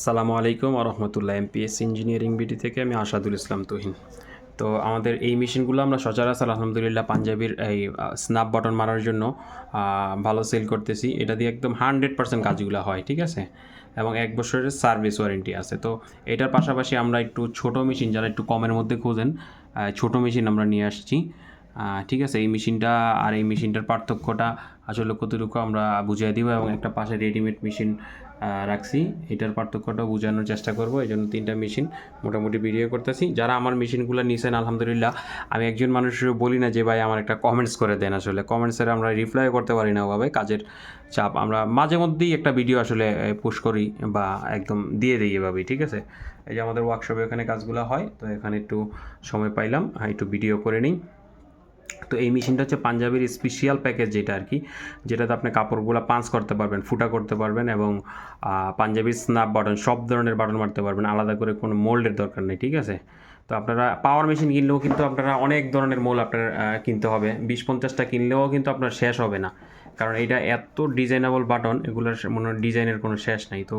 আসসালামু আলাইকুম রহমতুল্লাহ amps engineering BD থেকে আমি আসাদুল ইসলাম তুহিন। তো আমাদের এই মেশিনগুলো আমরা সচরাচর আলহামদুলিল্লাহ পাঞ্জাবির এই স্ন্যাপ বাটন মারার জন্য ভালো সেল করতেছি। এটা দিয়ে একদম হান্ড্রেড পার্সেন্ট কাজগুলো হয়, ঠিক আছে? এবং এক বছরের সার্ভিস ওয়ারেন্টি আছে। তো এটার পাশাপাশি আমরা একটু ছোট মেশিন যারা একটু কমের মধ্যে খোঁজেন ছোট মেশিন আমরা নিয়ে আসছি। ঠিক আছে? এই মেশিনটা আর এই মেশিনটার পার্থক্যটা আসলে কতটুকু আমরা বুঝিয়ে দিব এবং একটা পাশে রেডিমেড মেশিন রাখছি। এটার পার্থক্যটা বোঝানোর চেষ্টা করব। এই জন্য তিনটা মেশিন মোটামুটি ভিডিও করতেছি। যারা আমার মেশিনগুলো নিছেন আলহামদুলিল্লাহ আমি একজন মানুষের বলি না যে ভাই আমার একটা কমেন্টস করে দেন আসলে। কমেন্টসের আমরা রিপ্লাই করতে পারি না ওভাবে কাজের চাপ। আমরা মাঝে মধ্যেই একটা ভিডিও আসলে পুশ করি বা একদম দিয়ে দিই এভাবেই ঠিক আছে? এই যে আমাদের ওয়ার্কশপে এখানে কাজগুলো হয় তো এখানে একটু সময় পাইলাম হ্যাঁ, একটু ভিডিও করে নিই। তো এই মেশিনটা হচ্ছে পাঞ্জাবির স্পেশাল প্যাকেজ যেটা আর কি, যেটাতে আপনি কাপড়গুলো পাঞ্চ করতে পারবেন, ফুটা করতে পারবেন এবং পাঞ্জাবির স্ন্যাপ বাটন সব ধরনের বাটন মারতে পারবেন, আলাদা করে কোনো মোল্ডের দরকার নেই, ঠিক আছে? তো আপনারা পাওয়ার মেশিন কিনলেও কিন্তু আপনারা অনেক ধরনের মোল আপনার কিনতে হবে, বিশ পঞ্চাশটা কিনলেও কিন্তু আপনার শেষ হবে না। কারণ এটা এত ডিজাইনেবল বাটন এগুলোর মনে হয় ডিজাইনের কোনো শেষ নাই। তো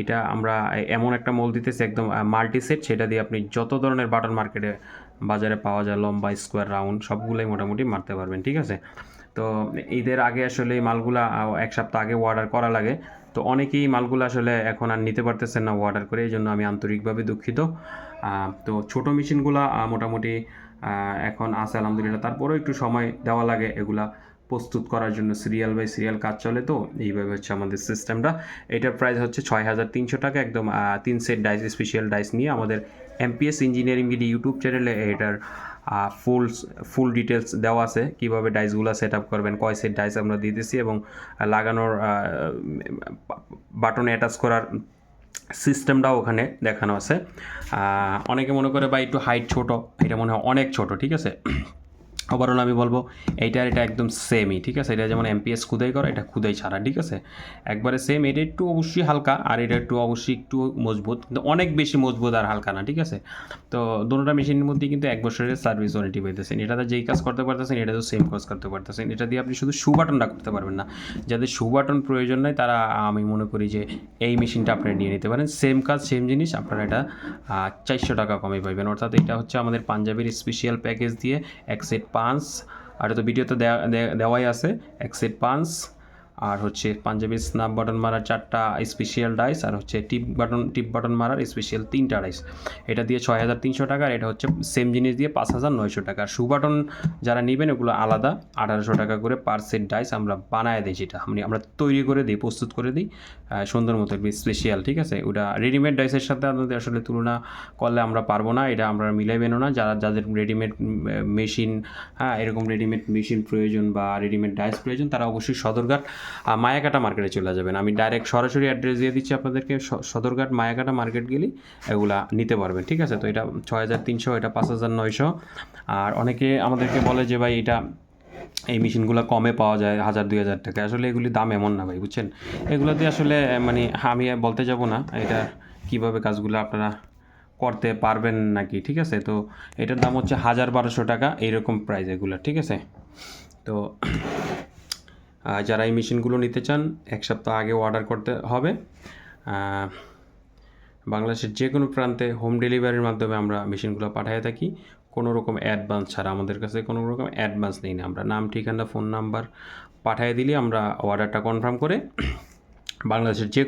এটা আমরা এমন একটা মোল দিতেছি, একদম মাল্টি সেট সেটা দিয়ে আপনি যত ধরনের বাটন মার্কেটে বাজারে পাওয়া যায় লম্বা স্কোয়ার রাউন্ড সবগুলোই মোটামুটি মারতে পারবেন, ঠিক আছে? তো ঈদের আগে আসলে এই মালগুলা এক সপ্তাহ আগে অর্ডার করা লাগে। তো অনেকেই মালগুলো আসলে এখন আর নিতে পারতেছেন না অর্ডার করে, এই জন্য আমি আন্তরিকভাবে দুঃখিত। তো ছোট মেশিনগুলা মোটামুটি এখন আছে, আলহামদুলিল্লাহ। তারপরেও একটু সময় দেওয়া লাগে, এগুলা প্রস্তুত করার জন্য সিরিয়াল বাই সিরিয়াল কাজ চলে তো, এইভাবে হচ্ছে আমাদের সিস্টেমটা এটার প্রাইস হচ্ছে ছয় হাজার তিনশো টাকা, একদম তিন সেট ডাইস স্পেশাল ডাইস নিয়ে আমাদের এমপিএস ইঞ্জিনিয়ারিং বিডি ইউটিউব চ্যানেলে এটার ফুল ফুল ডিটেলস দেওয়া আছে, কীভাবে ডাইসগুলো সেট আপ করবেন, কয় সেট ডাইস আমরা দিতেছি এবং লাগানোর বাটনে অ্যাটাচ করার সিস্টেমটাও ওখানে দেখানো আছে। অনেকে মনে করে বা একটু হাইট ছোট, এটা মনে হয় অনেক ছোট, ঠিক আছে? ওভারঅল আমি বলব, এইটার এটা একদম সেমই ঠিক আছে? এটা যেমন এমপিএস খুদাই করা, এটা খুদাই ছাড়া, ঠিক আছে? একবারে সেম এটা একটু অবশ্যই হালকা, আর এটা একটু অবশ্যই একটু মজবুত, কিন্তু অনেক বেশি মজবুত আর হালকা না, ঠিক আছে? তো দুটোটা মেশিনের মধ্যে কিন্তু এক বছরের সার্ভিস ওয়ারেন্টি পেতেছেন এটাতে যেই কাজ করতে পারতেছেন এটা তো সেম কাজ করতে পারতেছেন। এটা দিয়ে আপনি শুধু শু বাটনটা করতে পারবেন না। যাদের শু বাটন প্রয়োজন নয় তারা, আমি মনে করি যে এই মেশিনটা আপনারা নিয়ে নিতে পারেন। সেম কাজ সেম জিনিস, আপনারা এটা চারশো টাকা কমে পাইবেন। অর্থাৎ এটা হচ্ছে আমাদের পাঞ্জাবির স্পেশাল প্যাকেজ দিয়ে এক সেট পাঁচ আর তো ভিডিওতে দেওয়াই আছে এক সেট পাঁচ আর হচ্ছে পাঞ্জাবি স্ন্যাপ বাটন মারার চারটা স্পেশিয়াল ডাইস আর হচ্ছে টিপ বাটন টিপ বাটন মারার স্পেশাল তিনটা ডাইস এটা দিয়ে ছয় হাজার তিনশো টাকা, আর এটা হচ্ছে সেম জিনিস দিয়ে পাঁচ হাজার নয়শো টাকা। শু বাটন যারা নেবেন, ওগুলো আলাদা। আঠারোশো টাকা করে পার সেট ডাইস আমরা বানায় দিই যেটা। আমি আমরা তৈরি করে দিই, প্রস্তুত করে দিই সুন্দর মতো স্পেশিয়াল ঠিক আছে? ওটা রেডিমেড ডাইসের সাথে আপনাদের আসলে তুলনা করলে আমরা পারব না, এটা আমরা মিলাইবেনও না। যারা, যাদের রেডিমেড মেশিন হ্যাঁ এরকম রেডিমেড মেশিন প্রয়োজন বা রেডিমেড ডাইস প্রয়োজন, তারা অবশ্যই সদরঘাট মায়াকাটা মার্কেটে চলে যাবেন। আমি ডাইরেক্ট সরাসরি অ্যাড্রেস দিয়ে দিচ্ছি আপনাদেরকে। সদরঘাট, মায়াকাটা মার্কেট গেলেই এগুলা নিতে পারবেন, ঠিক আছে? তো এটা ছয় হাজার তিনশো, এটা পাঁচ হাজার নয়শো। আর অনেকে আমাদেরকে বলে যে, ভাই, এটা এই মেশিনগুলো কমে পাওয়া যায় হাজার, দুই হাজার টাকা আসলে এগুলি দাম এমন না ভাই, বুঝছেন? এগুলোতে আসলে মানে আমি আর বলতে যাব না, এটা কীভাবে কাজগুলো আপনারা করতে পারবেন নাকি, ঠিক আছে? তো এটার দাম হচ্ছে হাজার বারোশো টাকা, এইরকম প্রাইস এগুলো, ঠিক আছে? তো যারা এই মেশিনগুলো নিতে চান, এক সপ্তাহ আগে অর্ডার করতে হবে। বাংলাদেশের যে কোনো প্রান্তে হোম ডেলিভারির মাধ্যমে আমরা মেশিনগুলো পাঠিয়ে থাকি। কোনো রকম অ্যাডভান্স ছাড়া আমাদের কাছে কোনো রকম অ্যাডভান্স নেই না। আমরা নাম, ঠিকানা ফোন নাম্বার পাঠিয়ে দিলে আমরা অর্ডারটা কনফার্ম করে বাংলাদেশের যে